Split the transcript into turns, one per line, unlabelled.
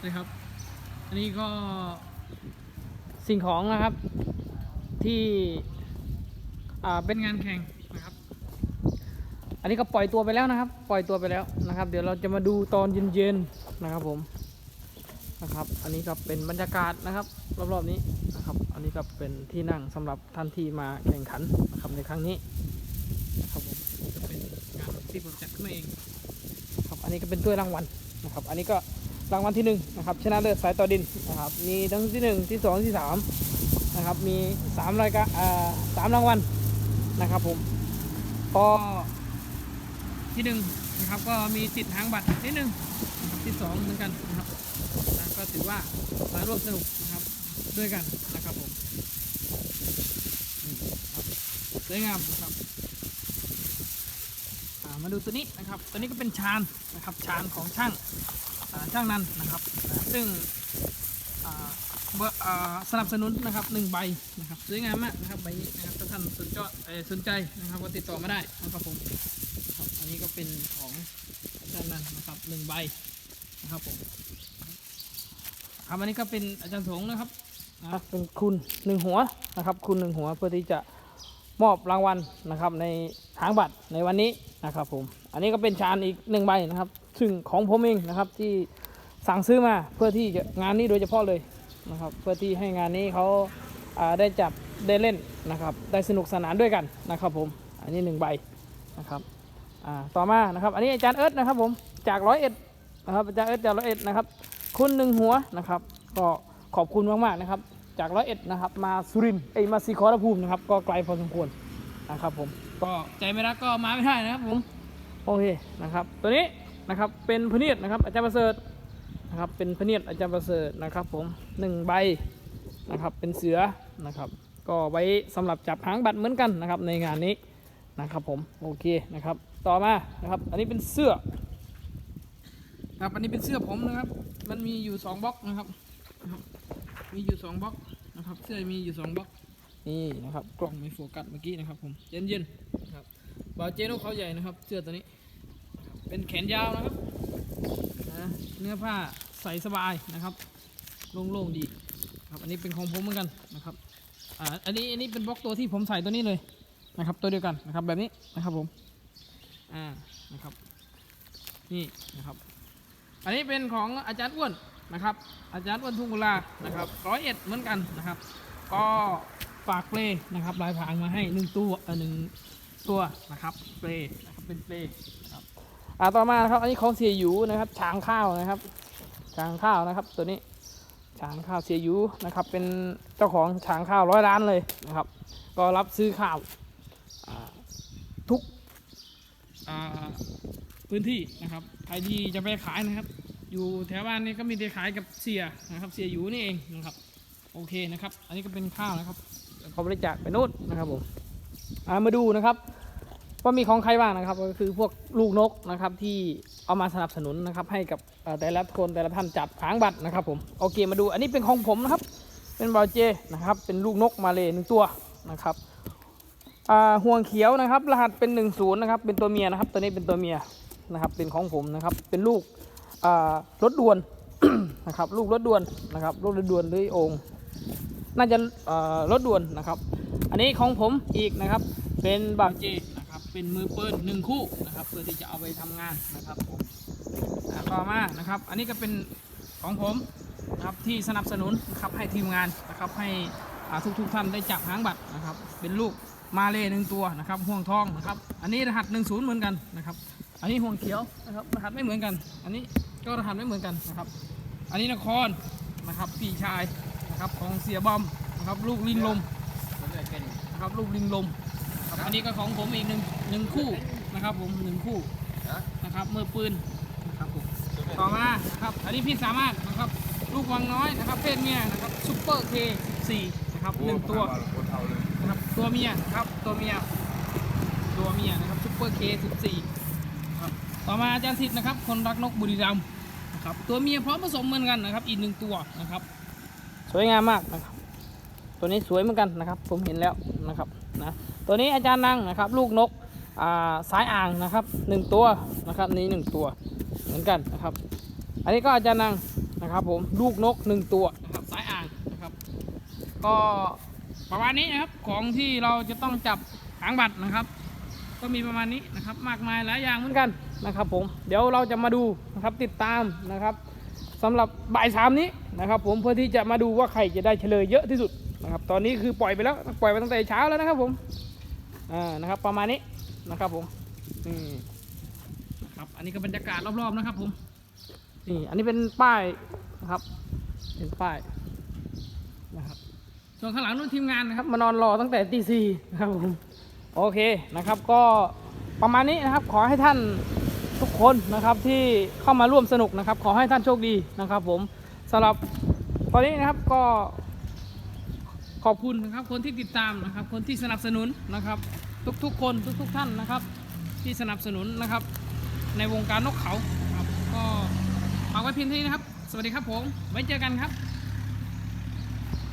เลยครับ อันนี้ก็สิ่งของนะครับที่เป็นงานแข่งนะครับ อันนี้ก็ปล่อยตัวไปแล้วนะครับ ปล่อยตัวไปแล้วนะครับ เดี๋ยวเราจะมาดูตอนเย็นๆนะครับผมนะครับ อันนี้ก็เป็นบรรยากาศนะครับ รอบๆนี้นะครับ อันนี้ก็เป็นที่นั่งสำหรับท่านที่มาแข่งขันนะครับในครั้งนี้นะครับผมจะเป็นงานที่ผมจัดขึ้นมาเองครับ อันนี้ก็เป็นถ้วยรางวัลนะครับ อันนี้ก็ รางวัลที่หนึ่งนะครับชนะเลิศสายต่อดินนะครับมีทั้งที่หนึ่งที่สองที่สามนะครับมีสามรายการสามรางวัลนะครับผมก็ที่หนึ่งนะครับก็มีติดหางบัตรนิดนึงที่สองเหมือนกันนะครับนะก็ถือว่ามาร่วมสนุกนะครับด้วยกันนะครับผมสวยงามนะครับมาดูตัวนี้นะครับ ตัวนี้ก็เป็นชานนะครับชานของช่าง ช่างนั้นนะครับซึ่งสนับสนุนนะครับหนึ่งใบนะครับสวยงามมากนะครับใบนี้นะครับถ้าท่านสนใจสนใจนะครับก็ติดต่อมาได้นะครับผมอันนี้ก็เป็นของช่างนันนะครับหนึ่งใบนะครับผมครับอันนี้ก็เป็นอาจารย์สงนะครับเป็นคุณหนึ่งหัวนะครับ คุณหนึ่งหัวเพื่อที่จะมอบรางวัลนะครับในหางบัตรในวันนี้ นะครับผม อันนี้ก็เป็นชานอีกหนึ่งใบนะครับ ซึ่งของผมเองนะครับที่สั่งซื้อมาเพื่อที่จะงานนี้โดยเฉพาะเลยนะครับ เพื่อที่ให้งานนี้เขาาได้จับได้เล่นนะครับ ได้สนุกสนานด้วยกันนะครับผม อันนี้หนึ่งใบนะครับต่อมานะครับ อันนี้อาจารย์เอิร์ธนะครับผมจากร้อยเอ็ดนะครับอาจารย์เอิร์ธจากร้อยเอ็ดนะครับคุณหนึ่งหัวนะครับ ก็ขอบคุณมากๆนะครับ จากร้อยเอ็ดนะครับมาสุรินทร์เอ้มาสีขอรภูมินะครับ ก็ไกลพอสมควรนะครับผม ก็ใจไม่รักก็มาไม่ได้นะครับผมโอเคนะครับ ตัวนี้นะครับเป็นพเนียดนะครับ อาจารย์ประเสริฐนะครับเป็นพเนียดอาจารย์ประเสริฐนะครับ ผมหนึ่งใบนะครับเป็นเสือนะครับ ก็ไว้สำหรับจับหางบัตรเหมือนกันนะครับ ในงานนี้นะครับผมโอเคนะครับ ต่อมานะครับอันนี้เป็นเสื้อครับอันนี้เป็นเสื้อผมนะครับ มันมีอยู่สองบล็อกนะครับ มีอยู่สองบล็อกนะครับ เสื้อมีอยู่สองบล็อกนี่นะครับกล้องไม่โฟกัสเมื่อกี้นะครับผมเย็นเย็นๆ บาเจโนเขาใหญ่นะครับ เสื้อตัวนี้ เป็นแขนยาวนะครับเนื้อผ้าใส่สบายนะครับโล่งๆดีครับ อันนี้เป็นของผมเหมือนกันนะครับอ่าอันนี้อันนี้เป็นบล็อกตัวที่ผมใส่ตัวนี้เลยนะครับ ตัวเดียวกันนะครับแบบนี้นะครับผมอ่านะครับ นี่นะครับ อันนี้เป็นของอาจารย์อ้วนนะครับ อาจารย์อ้วนทุ่งกุลานะครับร้อยเอ็ดเหมือนกันนะครับ ก็ฝากเปลนะครับลายพรางมาให้หนึ่งตัวเออหนึ่ง ตัวนะครับเปลนะครับเป็นเปลนะครับอ่าต่อมานะครับอันนี้ของเสียหยูนะครับช้างข้าวนะครับช้างข้าวนะครับตัวนี้ช้างข้าวเสียหยูนะครับเป็นเจ้าของช้างข้าวร้อยล้านเลยนะครับ ก็รับซื้อข้าวทุกพื้นที่นะครับใครที่จะไปขายนะครับ อยู่แถวบ้านนี้ก็มีแต่ขายกับเสียนะครับเสียอยู่นี่เองนะครับโอเคนะครับ อันนี้ก็เป็นข้าวนะครับเขาบริจาคไปนู่นนะครับผม อ่ามาดูนะครับว่ามีของใครบ้างนะครับ ก็คือพวกลูกนกนะครับที่เอามาสนับสนุนนะครับ ให้กับแต่ละคนแต่ละท่านจับหางบัตรนะครับ ผมโอเคมาดู อันนี้เป็นของผมนะครับ เป็นบอลเจนะครับ เป็นลูกนกมาเลยหนึ่งตัวนะครับห่วงเขียวนะครับ รหัสเป็น1 0นะครับ เป็นตัวเมียนะครับ ตัวนี้เป็นตัวเมียนะครับ เป็นของผมนะครับ เป็นลูกรถด่วนนะครับ ลูกรถด่วนนะครับ ลูกรถด่วนหรือองค์ น่าจะรถด่วนนะครับ อันนี้ของผมอีกนะครับ เป็นบางเจนะครับ เป็นมือเปืนหนึ่งคู่นะครับ เพื่อที่จะเอาไปทำงานนะครับผมต่อมานะครับ อันนี้ก็เป็นของผมนะครับที่สนับสนุนนะครับให้ทีมงานนะครับให้อ่าทุกท่านได้จับหางบัตรนะครับ เป็นลูกมาเลยหนึ่งตัวนะครับห่วงทองนะครับ อันนี้รหัสหนึ่งศูนย์เหมือนกันนะครับ อันนี้ห่วงเขียวนะครับรหัสไม่เหมือนกัน อันนี้ก็รหัสไม่เหมือนกันนะครับ อันนี้นครนะครับพี่ชายนะครับของเสียบอมนะครับลูกลิงลม นะครับลูกลิงลมนะครับอันนี้ก็ของผมอีกหนึ่งหนึ่งคู่นะครับ ผมหนึ่งคู่นะครับมือปืนนะครับผมต่อมาครับอันนี้พี่สามารถนะครับลูกวังน้อยนะครับเพศเมียนะครับซุปเปอร์เคสี่นะครับหนึ่งตัวนะครับตัวเมียนะครับตัวเมียตัวเมียนะครับซุปเปอร์เคสิบสี่ครับต่อมาอาจารย์สิทธิ์นะครับ คนรักนกบุรีรัมย์นะครับตัวเมียพร้อมผสมเหมือนกันนะครับ อีกหนึ่งตัวนะครับ สวยงามมากนะครับ ตัวนี้สวยเหมือนกันนะครับ ผมเห็นแล้วนะครับนะตัวนี้อาจารย์นั่งนะครับ ลูกนกอ่าสายอ่างนะครับหนึ่งตัวนะครับนี่หนึ่งตัวเหมือนกันนะครับ อันนี้ก็อาจารย์นั่งนะครับ ผมลูกนกหนึ่งตัวนะครับสายอ่างนะครับก็ประมาณนี้นะครับของที่เราจะต้องจับหางบัตรนะครับ ก็มีประมาณนี้นะครับ มากมายหลายอย่างเหมือนกันนะครับ ผมเดี๋ยวเราจะมาดูนะครับติดตามนะครับสำหรับบ่ายสามนี้นะครับ ผมเพื่อที่จะมาดูว่าใครจะได้เฉลยเยอะที่สุด นะครับตอนนี้คือปล่อยไปแล้วปล่อยไปตั้งแต่เช้าแล้วนะครับผมอ่านะครับ ประมาณนี้นะครับผมนี่นะครับอันนี้ก็บรรยากาศรอบๆนะครับผมนี่อันนี้เป็นป้ายนะครับเป็นป้ายนะครับส่วนข้างหลังนู้นทีมงานนะครับมานอนรอตั้งแต่ตีสี่นะครับผมโอเคนะครับก็ประมาณนี้นะครับขอให้ท่านทุกคนนะครับที่เข้ามาร่วมสนุกนะครับ ขอให้ท่านโชคดีนะครับ ผมสำหรับตอนนี้นะครับก็ ขอบคุณนะครับคนที่ติดตามนะครับ คนที่สนับสนุนนะครับ ทุกๆคนทุกๆท่านนะครับ ที่สนับสนุนนะครับ ในวงการนกเขาครับก็ฝากไว้เพียงเท่านี้นะครับ สวัสดีครับผมไว้เจอกันครับ